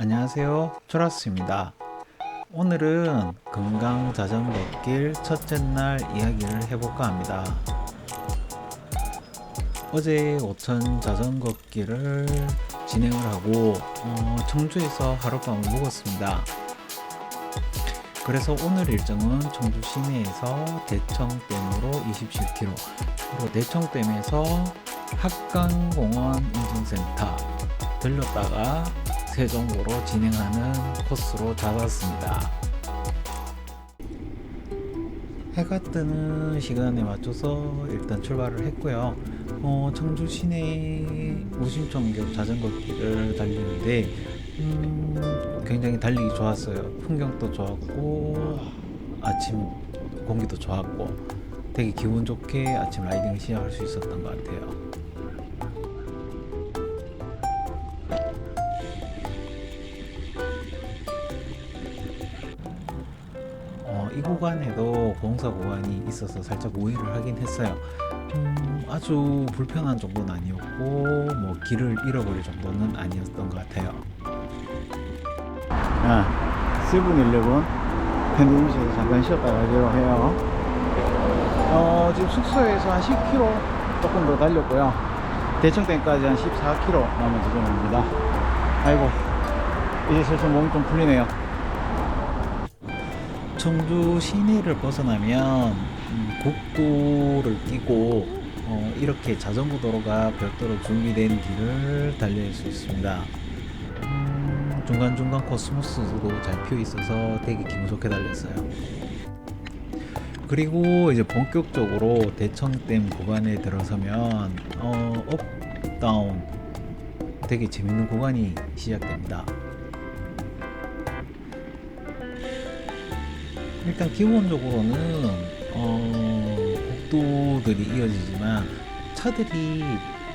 안녕하세요. 초라스입니다. 오늘은 금강 자전거길 첫째 날 이야기를 해볼까 합니다. 어제 오천 자전거길을 진행을 하고 어, 청주에서 하룻밤을 묵었습니다. 그래서 오늘 일정은 청주 시내에서 대청댐으로 27km, 그리고 대청댐에서 합강공원 인증센터 들렸다가 세종으로 진행하는 코스로 잡았습니다. 해가 뜨는 시간에 맞춰서 일단 출발을 했고요. 어, 청주 시내 우심청교 자전거 길을 달리는데 음, 굉장히 달리기 좋았어요. 풍경도 좋았고 아침 공기도 좋았고 되게 기분 좋게 아침 라이딩을 시작할 수 있었던 것 같아요. 어, 이 구간에도 공사 구간이 있어서 살짝 우회를 하긴 했어요. 음, 아주 불편한 정도는 아니었고 뭐 길을 잃어버릴 정도는 아니었던 것 같아요. 아, 세븐일레븐 펜드루시에서 잠깐 쉬었다 가기로 해요. 어, 지금 숙소에서 한 10km 조금 더 달렸고요. 대청댐까지 한 14km 남은 지점입니다. 아이고, 이제 슬슬 몸이 좀 풀리네요. 청주 시내를 벗어나면 음, 국도를 끼고 어, 이렇게 자전거 도로가 별도로 준비된 길을 달릴 수 있습니다. 음, 중간중간 코스모스도 잘 피어 있어서 되게 기분 좋게 달렸어요. 그리고 이제 본격적으로 대청댐 구간에 들어서면 어, 업, 다운 되게 재밌는 구간이 시작됩니다. 일단 기본적으로는 어, 국도들이 이어지지만 차들이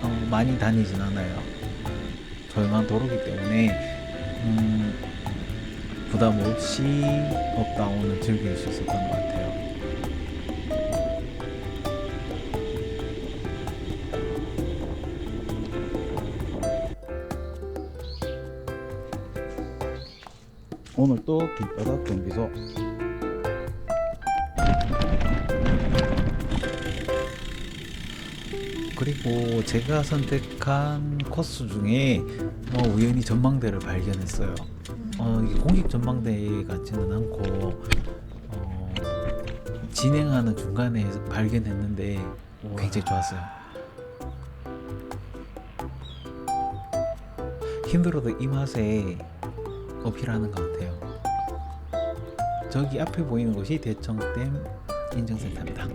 어, 많이 다니진 않아요. 조용한 도로기 때문에 음, 부담 없이 업다운을 즐길 수 있었던 것 같아요. 오늘 또 길바닥 경비소. 그리고 제가 선택한 코스 중에 어, 우연히 전망대를 발견했어요. 어, 이게 공식 전망대 같지는 않고 어, 진행하는 중간에 발견했는데 굉장히 좋았어요. 힘들어도 이 맛에 어필하는 것 같아요. 저기 앞에 보이는 곳이 대청댐 인증센터입니다.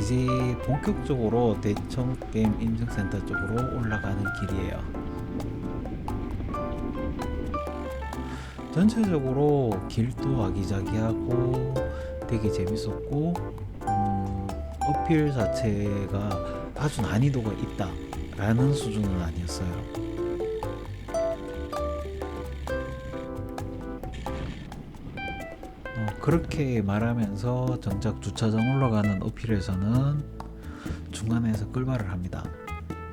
이제 본격적으로 대청댐 인증센터 쪽으로 올라가는 길이에요. 전체적으로 길도 아기자기하고 되게 재밌었고 음, 어필 자체가 아주 난이도가 있다라는 수준은 아니었어요. 그렇게 말하면서 정작 주차장 올라가는 어필에서는 중간에서 끌발을 합니다.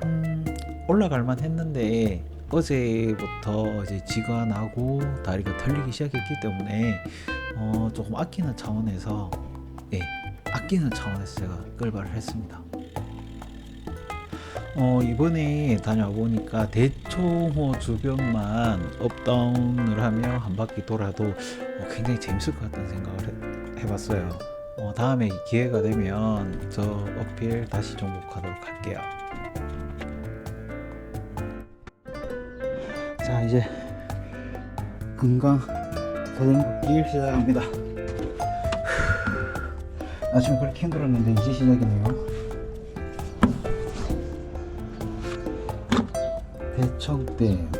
음, 올라갈만 했는데 어제부터 이제 지가 나고 다리가 털리기 시작했기 때문에 어, 조금 아끼는 차원에서 예, 아끼는 차원에서 제가 끌발을 했습니다. 어, 이번에 다녀와 보니까 대청호 주변만 업다운을 하며 한 바퀴 돌아도 어, 굉장히 재밌을 것 같다는 생각을 해, 봤어요 어, 다음에 기회가 되면 저 어필 다시 정복하도록 할게요. 자, 이제 금강 자전거 길 시작합니다. 아침에 그렇게 힘들었는데 이제 시작이네요. 대청댐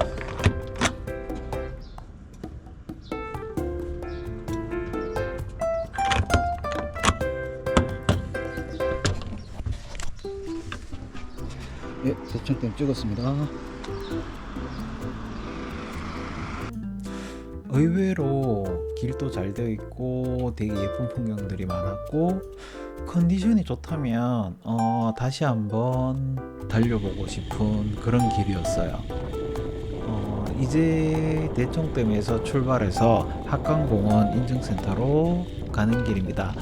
찍었습니다. 의외로 길도 잘 되어 있고 되게 예쁜 풍경들이 많았고 컨디션이 좋다면 어, 다시 한번 달려보고 싶은 그런 길이었어요. 어, 이제 대청댐에서 출발해서 학강공원 인증센터로 가는 길입니다.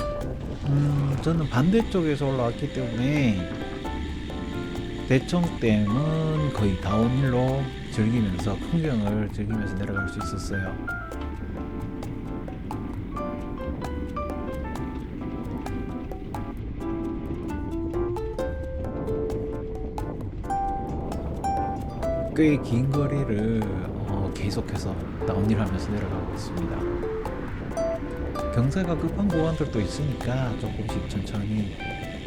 음, 저는 반대쪽에서 올라왔기 때문에 대청댐은 거의 다운힐로 즐기면서 풍경을 즐기면서 내려갈 수 있었어요. 꽤 긴 거리를 어, 계속해서 다운힐 하면서 내려가고 있습니다. 경사가 급한 구간들도 있으니까 조금씩 천천히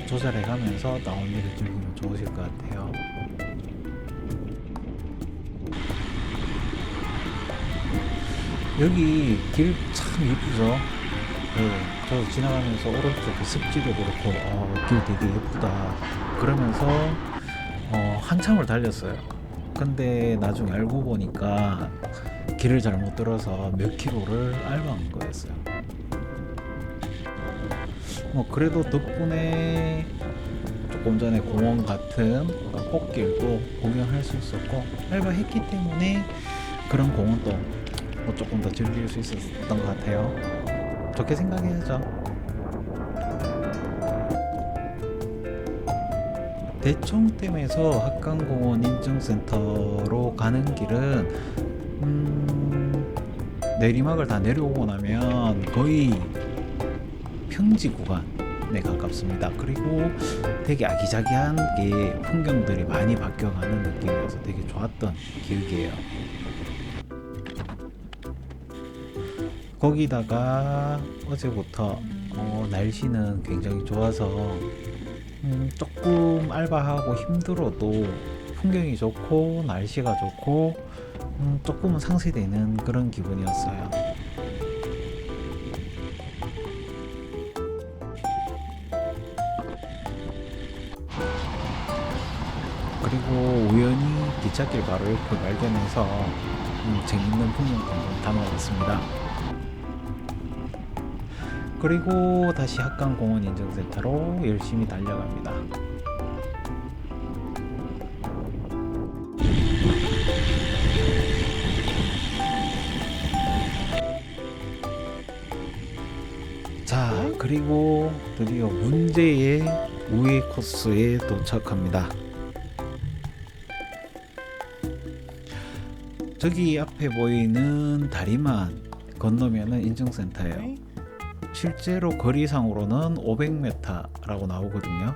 조절해 가면서 다운힐을 즐기면 좋으실 것 같아요. 여기 길참 이쁘죠? 네, 저 지나가면서 오른쪽 그 습지도 그렇고 어, 길 되게 예쁘다 그러면서 어, 한참을 달렸어요. 근데 나중에 알고 보니까 길을 잘못 들어서 몇 킬로를 밟은 거였어요. 뭐 그래도 덕분에 조금 전에 공원 같은 꽃길도 구경할 수 있었고 알바했기 때문에 그런 공원도 뭐 조금 더 즐길 수 있었던 것 같아요. 좋게 생각해야죠. 대청댐에서 학강공원 인증센터로 가는 길은 음, 내리막을 다 내려오고 나면 거의 평지 구간에 가깝습니다. 그리고 되게 아기자기하게 풍경들이 많이 바뀌어가는 느낌이어서 되게 좋았던 기억이에요. 거기다가 어제부터 어, 날씨는 굉장히 좋아서 음, 조금 알바하고 힘들어도 풍경이 좋고 날씨가 좋고 음, 조금은 상쇄되는 그런 기분이었어요. 기찻길 바로 옆을 발견해서 음, 재밌는 풍경도 한번 담아봤습니다. 그리고 다시 학강공원 인증센터로 열심히 달려갑니다. 자, 그리고 드디어 문제의 우회 코스에 도착합니다. 저기 앞에 보이는 다리만 건너면은 인증센터예요. 실제로 거리상으로는 500m라고 나오거든요.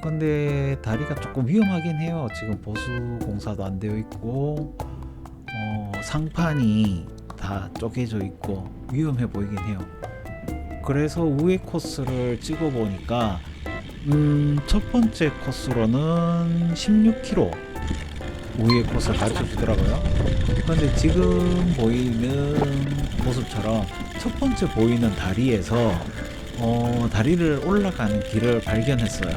근데 다리가 조금 위험하긴 해요. 지금 보수 공사도 안 되어 있고 어, 상판이 다 쪼개져 있고 위험해 보이긴 해요. 그래서 우회 코스를 찍어 보니까 음, 첫 번째 코스로는 16km 우회 코스 가르쳐 주더라고요. 근데 지금 보이는 모습처럼 첫 번째 보이는 다리에서 어, 다리를 올라가는 길을 발견했어요.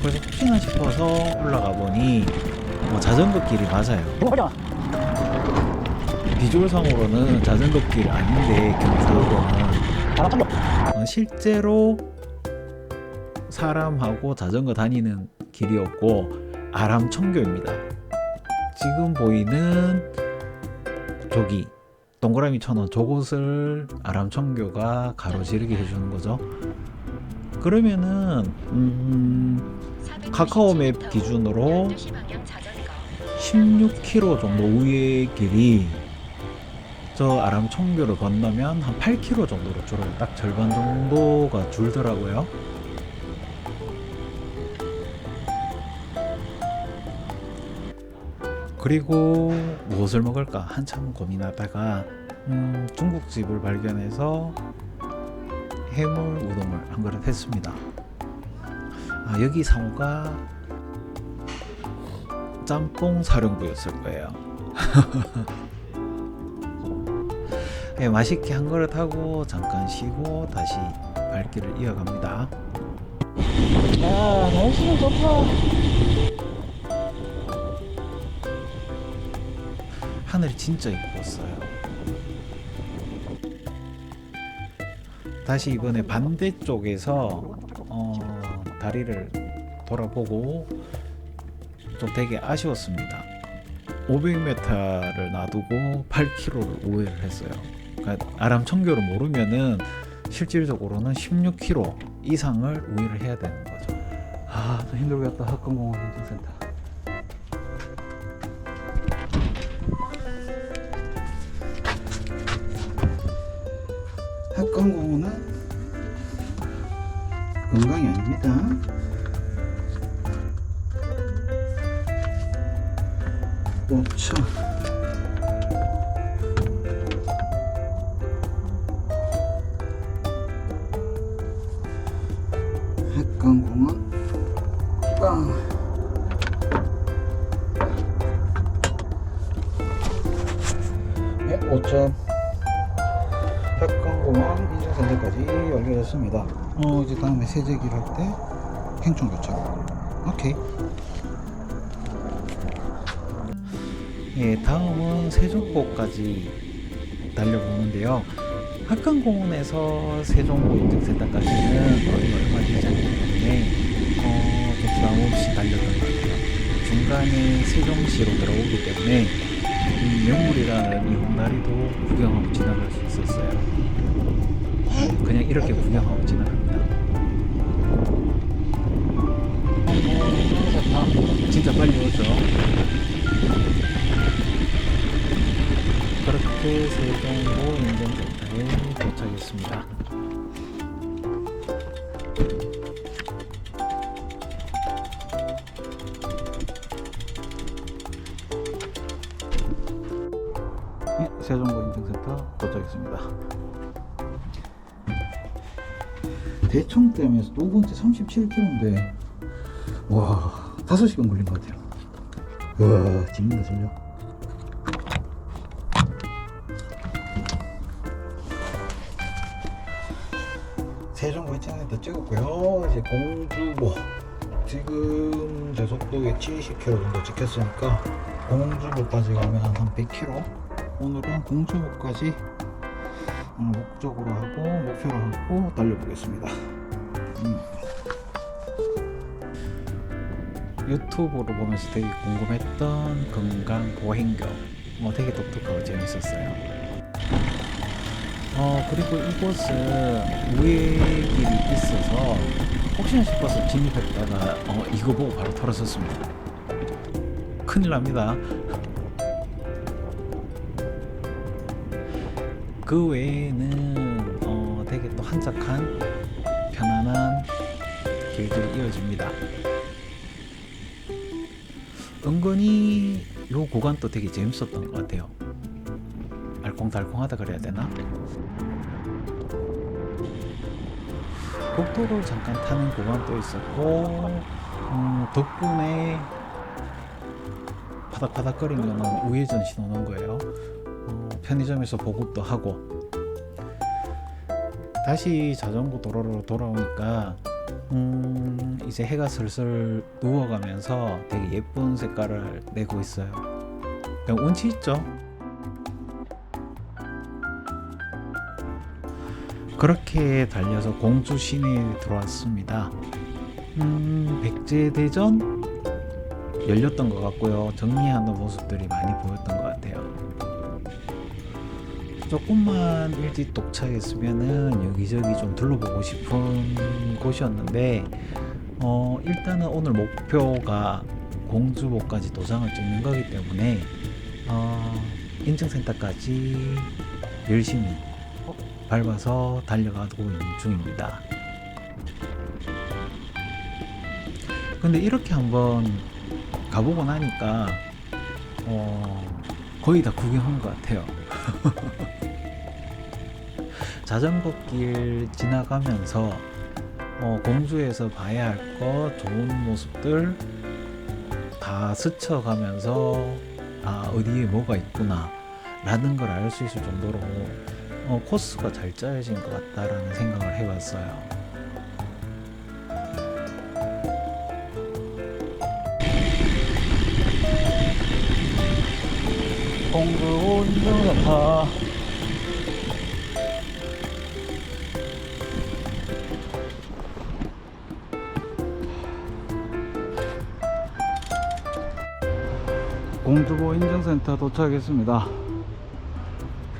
그래서 혹시나 싶어서 올라가 보니 어, 자전거 길이 맞아요. 비주얼상으로는 자전거 길 아닌데 경사로는 어, 실제로 사람하고 자전거 다니는 길이었고 아람 청교입니다. 지금 보이는 저기 동그라미 천원 저곳을 아람 청교가 가로지르게 해주는 거죠. 그러면은 음, 카카오 맵 기준으로 16km 정도 우의 길이 저 아람 청교를 건너면 한 8km 정도로 줄어요. 딱 절반 정도가 줄더라고요. 그리고 무엇을 먹을까 한참 고민하다가 음, 중국집을 발견해서 해물 우동을 한 그릇 했습니다. 아, 여기 상호가 짬뽕 사령부였을 거예요. 네, 맛있게 한 그릇 하고 잠깐 쉬고 다시 발길을 이어갑니다. 야, 날씨는 좋다. 하늘이 진짜 이뻤어요. 다시 이번에 반대쪽에서 어, 다리를 돌아보고 좀 되게 아쉬웠습니다. 500m를 놔두고 8km를 우회를 했어요. 그러니까 아람 청교를 모르면은 실질적으로는 16km 이상을 우회를 해야 되는 거죠. 아, 또 힘들겠다. 학군공원 인증센터. 학군공원은 건강이 아닙니다. 오차. 학군공원 빵. 네, 5점. 학관공원 인증센터까지 연결했습니다. 어, 이제 다음에 세제기를 할 때 행충 교체. 오케이. 예, 다음은 세종보까지 달려보는데요. 학강공원에서 세종보 인증센터까지는 거의 얼마 되지 않기 때문에 어, 좀 부담 없이 달렸던 것 같아요. 중간에 세종시로 들어오기 때문에 이 명물이라는 이 홍다리도 구경하고 지나갈 수 있었어요. 그냥 이렇게 구경하고 지나갑니다. 어, 진짜 빨리 오죠. 그렇게 세종보 인증센터에 도착했습니다. 대청댐에서 두 번째 37km인데 와 5시간 걸린 것 같아요. 와 질린다 질려. 세종보 인증센터 찍었고요. 이제 공주보 지금 제 속도에 70km 정도 찍혔으니까 공주보까지 가면 한 100km 오늘은 공주보까지 목적으로 하고 목표로 하고 달려보겠습니다. 음. 유튜브로 보면서 되게 궁금했던 건강 보행교 뭐 되게 독특하고 재밌었어요. 어 그리고 이곳은 우회길이 있어서 혹시나 싶어서 진입했다가 어 이거 보고 바로 돌아섰습니다. 큰일 납니다. 그 외에는 어 되게 또 한적한 편안한 길들이 이어집니다. 은근히 요 구간도 되게 재밌었던 것 같아요. 알콩달콩하다 그래야 되나? 국도를 잠깐 타는 구간도 있었고 음, 덕분에 파닥파닥거리면 우회전 신호는 거예요. 어, 편의점에서 보급도 하고 다시 자전거 도로로 돌아오니까 음, 이제 해가 슬슬 누워가면서 되게 예쁜 색깔을 내고 있어요. 그냥 운치 있죠? 그렇게 달려서 공주 시내에 들어왔습니다. 음, 백제대전 열렸던 것 같고요. 정리하는 모습들이 많이 보였던 것 같아요. 조금만 일찍 도착했으면은 여기저기 좀 둘러보고 싶은 곳이었는데 어 일단은 오늘 목표가 공주보까지 도장을 찍는 거기 때문에 어 인증센터까지 열심히 밟아서 달려가고 있는 중입니다. 근데 이렇게 한번 가보고 나니까 어 거의 다 구경한 것 같아요. 자전거 길 지나가면서 어, 공주에서 봐야 할것 좋은 모습들 다 스쳐가면서 아 어디에 뭐가 있구나 라는 걸 알 수 있을 정도로 어, 코스가 잘 짜여진 것 같다라는 생각을 해봤어요. 아. 공구 운동하다 공주보 인증센터 도착했습니다.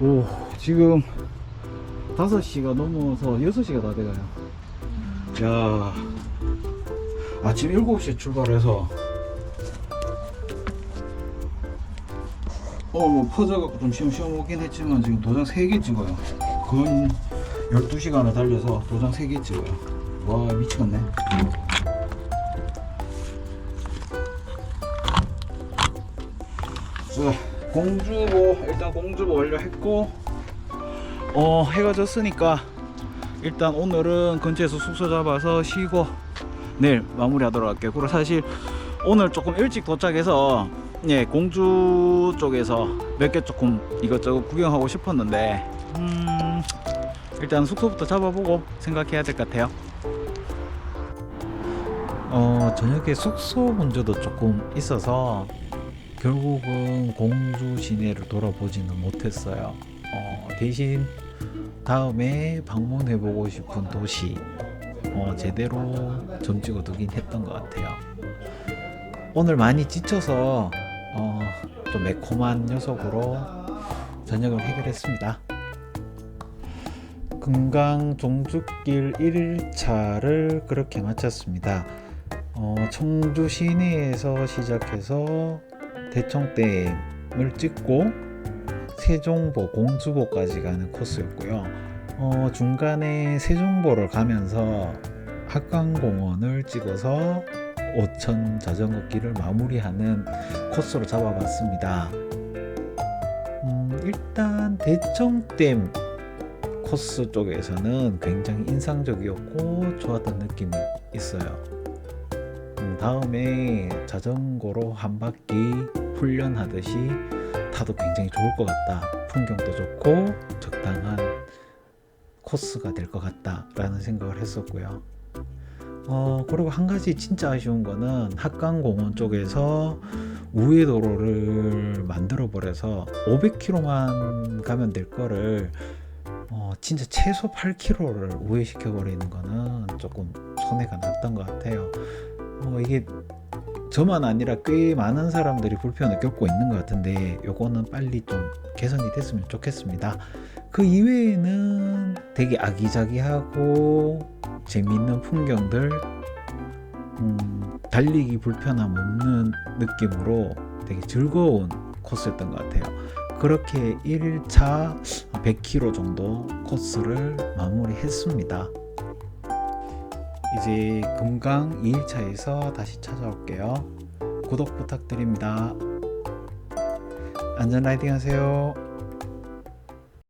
오 지금 5시가 넘어서 6시가 다 돼가요. 야 아침 7시에 출발해서 뭐 퍼져갖고 좀 시험시험 오긴 했지만 지금 도장 3개 찍어요. 근 12시간을 달려서 도장 3개 찍어요. 와, 미치겠네. 자, 공주보 일단 공주보 완료했고 어 해가 졌으니까 일단 오늘은 근처에서 숙소 잡아서 쉬고 내일 마무리하도록 할게요. 그리고 사실 오늘 조금 일찍 도착해서 예 공주 쪽에서 몇 개 조금 이것저것 구경하고 싶었는데 음 일단 숙소부터 잡아보고 생각해야 될 것 같아요. 어, 저녁에 숙소 문제도 조금 있어서 결국은 공주 시내를 돌아보지는 못했어요. 어, 대신 다음에 방문해보고 싶은 도시 어, 제대로 점 찍어두긴 했던 것 같아요. 오늘 많이 지쳐서 어, 좀 매콤한 녀석으로 저녁을 해결했습니다. 금강 종주길 1일차를 그렇게 마쳤습니다. 어, 청주 시내에서 시작해서 대청댐을 찍고 세종보, 공주보까지 가는 코스였고요. 어, 중간에 세종보를 가면서 학강공원을 찍어서 오천 자전거 길을 마무리하는 코스로 잡아봤습니다. 음, 일단 대청댐 코스 쪽에서는 굉장히 인상적이었고 좋았던 느낌이 있어요. 음, 다음에 자전거로 한 바퀴 훈련하듯이 타도 굉장히 좋을 것 같다. 풍경도 좋고 적당한 코스가 될 것 같다라는 생각을 했었고요. 어, 그리고 한 가지 진짜 아쉬운 거는 학강공원 쪽에서 우회도로를 만들어 버려서 500km만 가면 될 거를 어, 진짜 최소 8km를 우회시켜 버리는 거는 조금 손해가 났던 것 같아요. 어, 이게 저만 아니라 꽤 많은 사람들이 불편을 겪고 있는 것 같은데 요거는 빨리 좀 개선이 됐으면 좋겠습니다. 그 이외에는 되게 아기자기하고 재미있는 풍경들 음, 달리기 불편함 없는 느낌으로 되게 즐거운 코스였던 것 같아요. 그렇게 1차 100km 정도 코스를 마무리했습니다. 이제 금강 2일차에서 다시 찾아올게요. 구독 부탁드립니다. 안전 라이딩 하세요.